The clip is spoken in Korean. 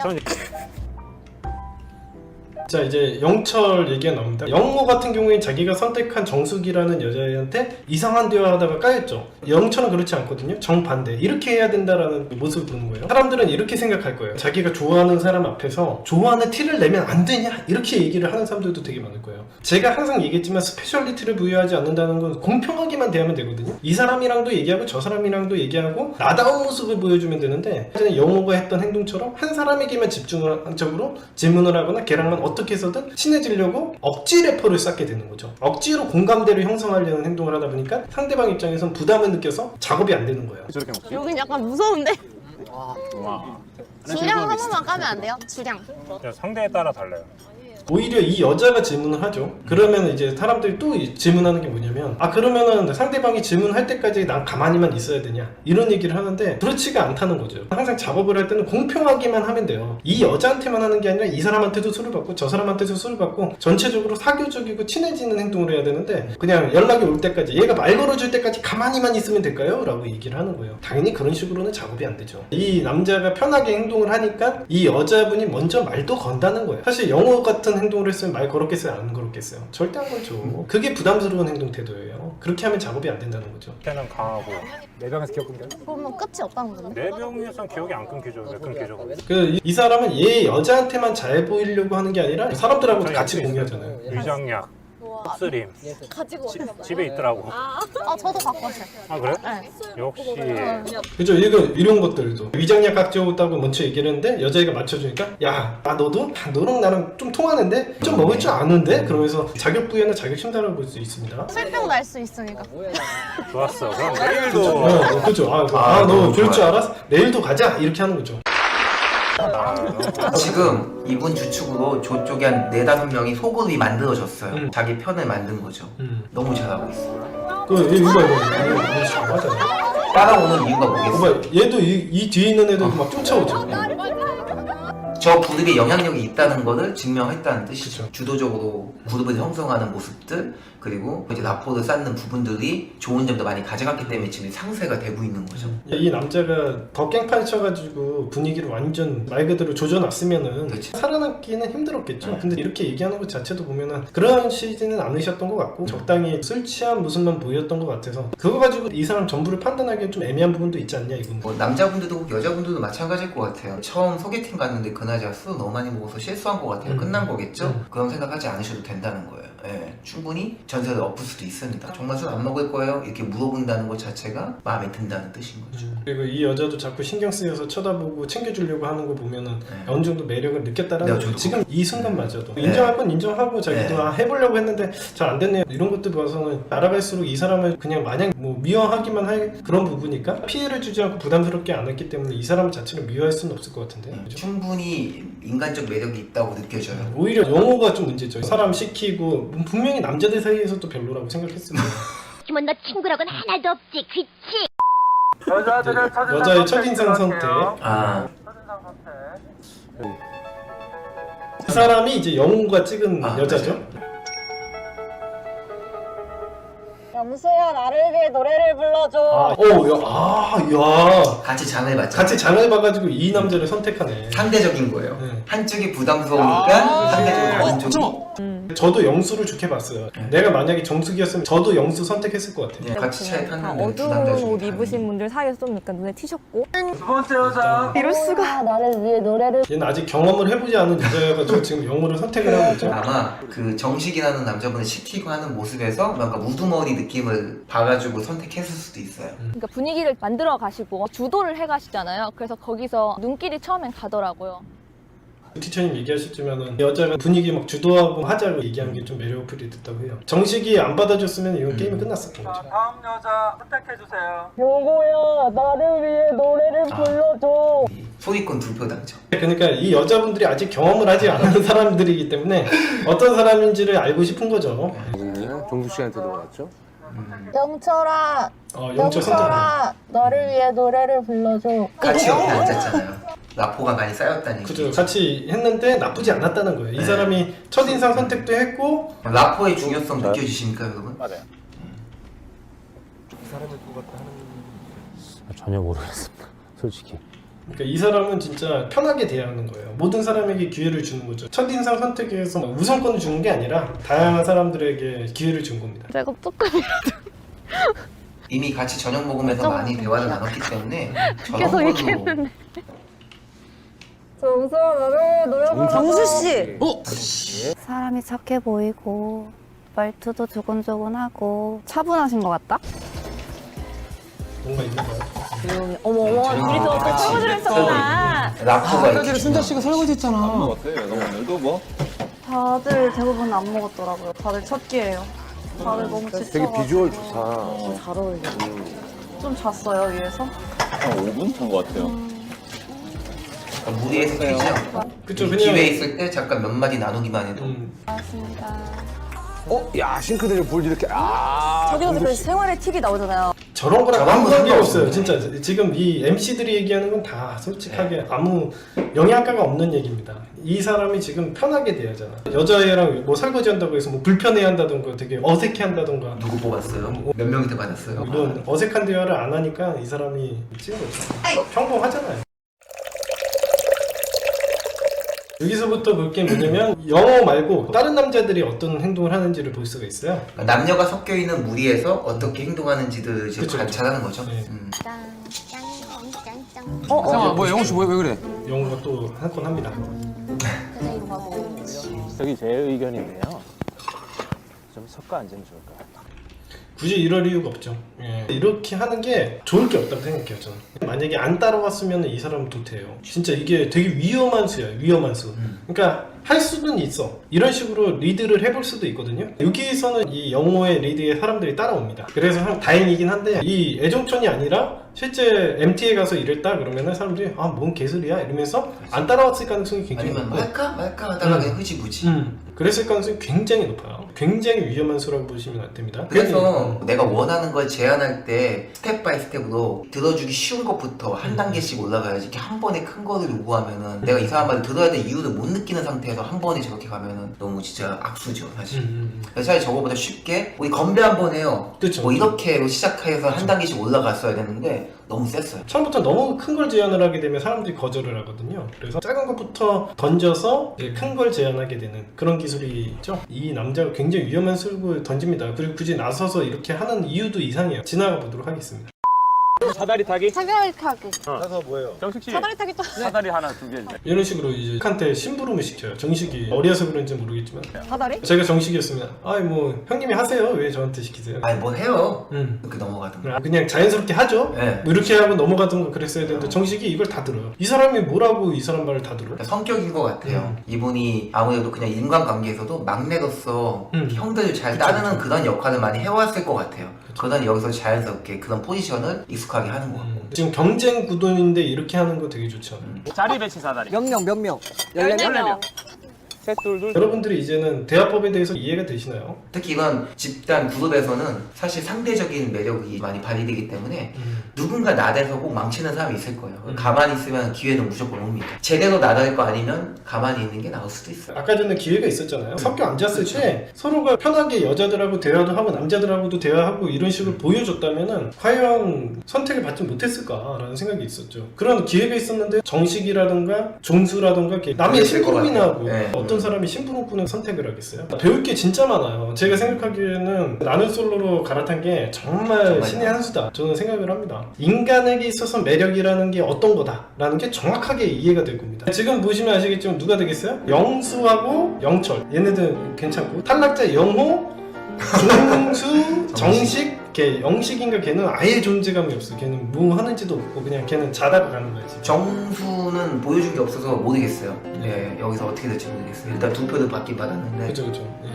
저는 이제 자 이제 영철 얘기가 나옵니다. 영모 같은 경우에 자기가 선택한 정숙이라는 여자애한테 이상한 대화하다가 까였죠. 영철은 그렇지 않거든요. 정반대. 이렇게 해야 된다라는 모습을 보는 거예요. 사람들은 이렇게 생각할 거예요. 자기가 좋아하는 사람 앞에서 좋아하는 티를 내면 안 되냐 이렇게 얘기를 하는 사람들도 되게 많을 거예요. 제가 항상 얘기했지만 스페셜리티를 부여하지 않는다는 건 공평하게만 대하면 되거든요. 이 사람이랑도 얘기하고 저 사람이랑도 얘기하고 나다운 모습을 보여주면 되는데 영호가 했던 행동처럼 한 사람에게만 집중적으로 질문을 하거나 걔랑만 어 떻게 해서든 친해지려고 억지 래퍼를 쌓게 되는 거죠. 억지로 공감대를 형성하려는 행동을 하다 보니까 상대방 입장에선 부담을 느껴서 작업이 안 되는 거예요. 저렇게 먹지. 여긴 약간 무서운데? 와. 주량 한 번만 까면 안 돼요? 주량. 그냥 상대에 따라 달라요. 오히려 이 여자가 질문을 하죠. 그러면 이제 사람들이 또 이- 질문하는 게 뭐냐면 아 그러면은 상대방이 질문할 때까지 난 가만히만 있어야 되냐 이런 얘기를 하는데 그렇지가 않다는 거죠. 항상 작업을 할 때는 공평하게만 하면 돼요. 이 여자한테만 하는 게 아니라 이 사람한테도 술을 받고 저 사람한테도 술을 받고 전체적으로 사교적이고 친해지는 행동을 해야 되는데 그냥 연락이 올 때까지 얘가 말 걸어줄 때까지 가만히만 있으면 될까요? 라고 얘기를 하는 거예요. 당연히 그런 식으로는 작업이 안 되죠. 이 남자가 편하게 행동을 하니까 이 여자분이 먼저 말도 건다는 거예요. 사실 영어 같은 행동을 했으면 말 걸었겠어요? 안 걸었겠어요? 절대 안 걸죠. 그게 부담스러운 행동 태도예요. 그렇게 하면 작업이 안 된다는 거죠. 걔는 강하고 네 병에서 기억 끊겨. 그러면 끝이 없다는 건데? 네 명에선 기억이 안 끊기죠. 왜 끊기죠? 그 이 사람은 얘 여자한테만 잘 보이려고 하는 게 아니라 사람들하고 같이 공유하잖아요. 위장약, 흡스림 가지고 지- 집에 있더라고. 아, 저도 갖고 왔어요. 아 그래? 네. 역시 그죠? 이런, 이런 것들도 위장약 각져오다고 먼저 얘기를 했는데 여자애가 맞춰주니까 야, 아, 너도? 아, 너랑 나랑 좀 통하는데? 좀 먹을 줄 아는데? 그러면서 자격 부여나 자격 심사를 볼 수 있습니다. 술병 날 수 있으니까. 좋았어. 그럼 그죠? 내일도 어, 그죠? 아, 그- 아, 아, 너 너무 그럴 줄 좋아요. 알았어? 내일도 가자! 이렇게 하는 거죠. 지금 이분 주축으로 저쪽에 한 네다섯 명이 소그룹이 만들어졌어요. 음. 자기 편을 만든 거죠. 음. 너무 잘하고 있어요. 그, 이거, 이거, 이거, 잘하잖아. 따라오는 이유가 뭐겠어요? 봐봐, 얘도 이, 이 뒤에 있는 애들도 막 쫓아오죠. 저 그룹에 영향력이 있다는 것을 증명했다는 뜻이죠. 그쵸. 주도적으로 그룹을 형성하는 모습들 그리고 이제 라포를 쌓는 부분들이 좋은 점도 많이 가져갔기 때문에 지금 상세가 되고 있는 거죠. 이 남자가 더 깽판 쳐가지고 분위기를 완전 말 그대로 조져놨으면은 그치. 살아남기는 힘들었겠죠. 네. 근데 이렇게 얘기하는 것 자체도 보면은 그런 시즌은 않으셨던 것 같고 적당히 술 취한 모습만 보였던 것 같아서 그거 가지고 이 사람 전부를 판단하기엔 좀 애매한 부분도 있지 않냐 이건. 뭐 남자분들도 그렇고 여자분들도 마찬가지일 것 같아요. 처음 소개팅 갔는데 그 나저나 술 너무 많이 먹어서 실수한 것 같아요. 음. 끝난 거겠죠? 음. 그런 생각하지 않으셔도 된다는 거예요. 예, 충분히 전세를 엎을 수도 있습니다. 정말 술 안 먹을 거예요? 이렇게 물어본다는 것 자체가 마음에 든다는 뜻인 거죠. 그리고 이 여자도 자꾸 신경 쓰여서 쳐다보고 챙겨주려고 하는 거 보면은 네. 어느 정도 매력을 느꼈다라는 네, 거죠. 저도 지금 이 순간마저도 네. 인정할 건 인정하고 자기도 네. 아, 해보려고 했는데 잘 안 됐네요. 이런 것들 봐서는 알아갈수록 이 사람을 그냥 마냥 뭐 미워하기만 할 그런 부분이니까 피해를 주지 않고 부담스럽게 안 했기 때문에 이 사람 자체를 미워할 수는 없을 것 같은데. 그죠? 충분히 인간적 매력이 있다고 느껴져요. 오히려 영어가 좀 문제죠. 사람 시키고 분명히 남자들 사이에서도 별로라고 거예요. 하지만 너 친구라고는 하나도 없지, 그치? 여자들을 첫인상 여자의 첫인상 선택. 아, 첫인상 선택. 그 사람이 이제 영호가 찍은 아, 여자죠. 영수야, 나를 위해 노래를 불러줘. 아, 어, 야, 아, 야. 같이 장을 봤죠. 같이 장을 봐가지고 이 남자를 선택하네. 상대적인 거예요. 네. 한쪽이 부담스러우니까 상대적으로 쪽이 저도 영수를 좋게 봤어요. 내가 만약에 정숙이었으면 저도 영수 선택했을 것 같아요. 네, 같이 차에 다 탔는데 두 남자 어두운 옷 입으신 분들 사이에서 좀 약간 눈에 튀셨고 두 번째 여자. 이럴 수가 나를 위해 노래를. 얘는 아직 경험을 해보지 않은 여자여가지고 지금 영어를 선택을 하고 있죠. 아마 그 정식이라는 남자분을 시키고 하는 모습에서 뭔가 우두머리 느낌을 봐가지고 선택했을 수도 있어요. 그러니까 분위기를 만들어 가시고 주도를 해 가시잖아요. 그래서 거기서 눈길이 처음엔 가더라고요. 티처님 얘기하셨지만은 여자가 분위기 막 주도하고 하자고 얘기한 게 좀 매력 어필이 됐다고 해요. 정식이 안 받아줬으면 이건 게임이 끝났었던 자, 거죠. 다음 여자 선택해 주세요. 영호야, 나를 위해 노래를 아. 불러줘. 이 소리꾼 두표당죠. 그러니까 이 여자분들이 아직 경험을 하지 않은 사람들이기 때문에 어떤 사람인지를 알고 싶은 거죠. 누구냐? 종숙 씨한테도 왔죠? 영철아, 어, 영철 선택. 영철아, 나를 위해 노래를 불러줘. 같이 옆에 앉았잖아요. 라포가 많이 쌓였다는 그죠. 얘기죠. 같이 했는데 나쁘지 않았다는 거예요. 이 네. 사람이 첫인상 선택도 했고 라포의 중요성 느껴지십니까, 여러분? 맞아요. 전혀 모르겠습니다. 솔직히. 그러니까 이 사람은 진짜 편하게 대하는 거예요. 모든 사람에게 기회를 주는 거죠. 첫인상 선택에서 우선권을 주는 게 아니라 다양한 사람들에게 기회를 준 겁니다. 제가 조금 이미 같이 저녁 먹으면서 좀 많이 대화를 나눴기 때문에 저런 계속 걸로 얘기했는데 정수야 나를 노려보라 정수 씨. 사람이 착해 보이고 말투도 조곤조곤하고 차분하신 것 같다. 뭔가 있는 거예요. 조용히 어머 어머 아, 우리 또 같이 설거지를 했었구나 라프가 있기 순자 씨가 설거지 했잖아. 다들 대부분 안 먹었더라고요. 다들 첫 끼예요. 다들 너무 되게 지쳐가지고. 비주얼 좋다. 잘 어울려. 좀 잤어요 위에서? 무리해서 끼죠. 그쵸 이 그냥 기회 있을 때 잠깐 몇 마디 나누기만 해도 음, 맞습니다. 어? 야 싱크대를 볼 이렇게 아. 저기서 정수 그 씨. 생활의 팁이 나오잖아요. 저런 거랑 저런 아무 상관없어요. 없어요. 진짜 지금 이 MC들이 얘기하는 건 다 솔직하게 아무 영향가가 없는 얘기입니다. 이 사람이 지금 편하게 대하잖아. 여자애랑 뭐 설거지 한다고 해서 뭐 불편해 한다던가 되게 어색해 한다던가 누구 뽑았어요? 몇 명한테 받았어요? 이런 어색한 대화를 안 하니까 이 사람이 찍은 거죠. 평범하잖아요. 여기서부터 볼 게 뭐냐면 영어 말고 다른 남자들이 어떤 행동을 하는지를 볼 수가 있어요. 그러니까 남녀가 섞여 있는 무리에서 어떻게 행동하는지를 지금 그쵸, 그쵸. 관찰하는 거죠. 네. 음. 어, 어. 뭐야 영호 씨왜 왜 그래? 영어가 또 한 건 합니다. 저기 제 의견인데요. 좀 섞어 앉으면 좋을 것 같아요. 굳이 이럴 이유가 없죠. 예. 이렇게 하는 게 좋을 게 없다고 생각해요, 저는. 만약에 안 따라왔으면 이 사람은 도태해요. 진짜 이게 되게 위험한 수야, 위험한 수. 음. 그러니까 할 수는 있어. 이런 식으로 리드를 해볼 수도 있거든요. 여기서는 이 영호의 리드에 사람들이 따라옵니다. 그래서 참 다행이긴 한데 이 애정촌이 아니라 실제 MT에 가서 이랬다 그러면은 사람들이 아 뭔 개소리야 이러면서 안 따라왔을 가능성이 굉장히 아니면 높고 말까 말까 하다가 음. 그냥 흐지부지. 음, 그랬을 가능성이 굉장히 높아요. 굉장히 위험한 수라고 보시면 안 됩니다. 그래서 음. 내가 원하는 걸 제안할 때 스텝 바이 스텝으로 들어주기 쉬운 것부터 한 단계씩 올라가야지 이렇게 한 번에 큰 거를 요구하면은 내가 이 사람 말을 들어야 될 이유를 못 느끼는 상태 에서 한 번에 저렇게 가면은 너무 진짜 악수죠 사실 음, 음, 음. 차라리 저거보다 쉽게 우리 건배 한 번 해요 그쵸. 뭐 이렇게 시작해서 한 단계씩 올라갔어야 되는데 너무 셌어요 처음부터 너무 큰 걸 제안을 하게 되면 사람들이 거절을 하거든요. 그래서 작은 것부터 던져서 큰 걸 제안하게 되는 그런 기술이 있죠. 이 남자가 굉장히 위험한 수를 던집니다. 그리고 굳이 나서서 이렇게 하는 이유도 이상해요. 지나가 보도록 하겠습니다. 사다리 타기? 사다리 타기. 정식 씨. 사다리 타기 또. 사다리 하나 두 개. 이런 식으로 이제 한테 심부름을 시켜요. 정식이 어려서 그런지 모르겠지만 사다리? 제가 정식이었으면 아이 뭐 형님이 하세요. 왜 저한테 시키세요? 아니 뭘 해요 음. 이렇게 넘어가던가 그냥 자연스럽게 하죠. 네. 뭐 이렇게 하고 넘어가던가 그랬어야 되는데 정식이 이걸 다 들어요. 이 사람이 뭐라고 이 사람 말을 다 들어요? 그러니까 성격인 것 같아요. 음. 이분이 아무래도 그냥 인간관계에서도 막내로서 음. 형들을 잘 그쵸, 따르는 그쵸. 그런 역할을 많이 해왔을 것 같아요. 그러다 여기서 자연스럽게 그런 포지션을 익숙하게 하는 것 같고. 음. 지금 경쟁 구도인데 이렇게 하는 거 되게 좋죠. 자리 배치 사다리. 몇명몇 명? 14명. 셋, 둘, 둘. 여러분들이 이제는 대화법에 대해서 이해가 되시나요? 특히 이런 집단 그룹에서는 사실 상대적인 매력이 많이 발휘되기 때문에 누군가 나대서 꼭 망치는 사람이 있을 거예요. 음. 가만히 있으면 기회는 무조건 옵니다. 제대로 나댈 거 아니면 가만히 있는 게 나을 수도 있어요. 아까 전에 기회가 있었잖아요. 섞여 앉았을 때 서로가 편하게 여자들하고 대화도 하고 남자들하고도 대화하고 이런 식으로 보여줬다면은 과연 선택을 받지 못했을까라는 생각이 있었죠. 그런 기회가 있었는데 정식이라든가 종수라든가 이렇게 남의 같아요. 하고 네. 어떤 사람이 심부름꾼을 선택을 하겠어요? 배울 게 진짜 많아요. 제가 생각하기에는 나는 솔로로 갈아탄 게 정말 정말요? 신의 한 수다. 저는 생각을 합니다. 인간에게 있어서 매력이라는 게 어떤 거다라는 게 정확하게 이해가 될 겁니다. 지금 보시면 아시겠지만 누가 되겠어요? 영수하고 영철. 얘네들 괜찮고 탈락자 영호, 종수, 정식, 걔 영식인가 걔는 아예 존재감이 없어. 걔는 뭐 하는지도 없고 그냥 걔는 자다가 가는 거지. 정수는 보여준 게 없어서 모르겠어요. 예, 여기서 어떻게 될지 모르겠어요. 일단 두 표를 받긴 받았는데 그죠 그죠. 예.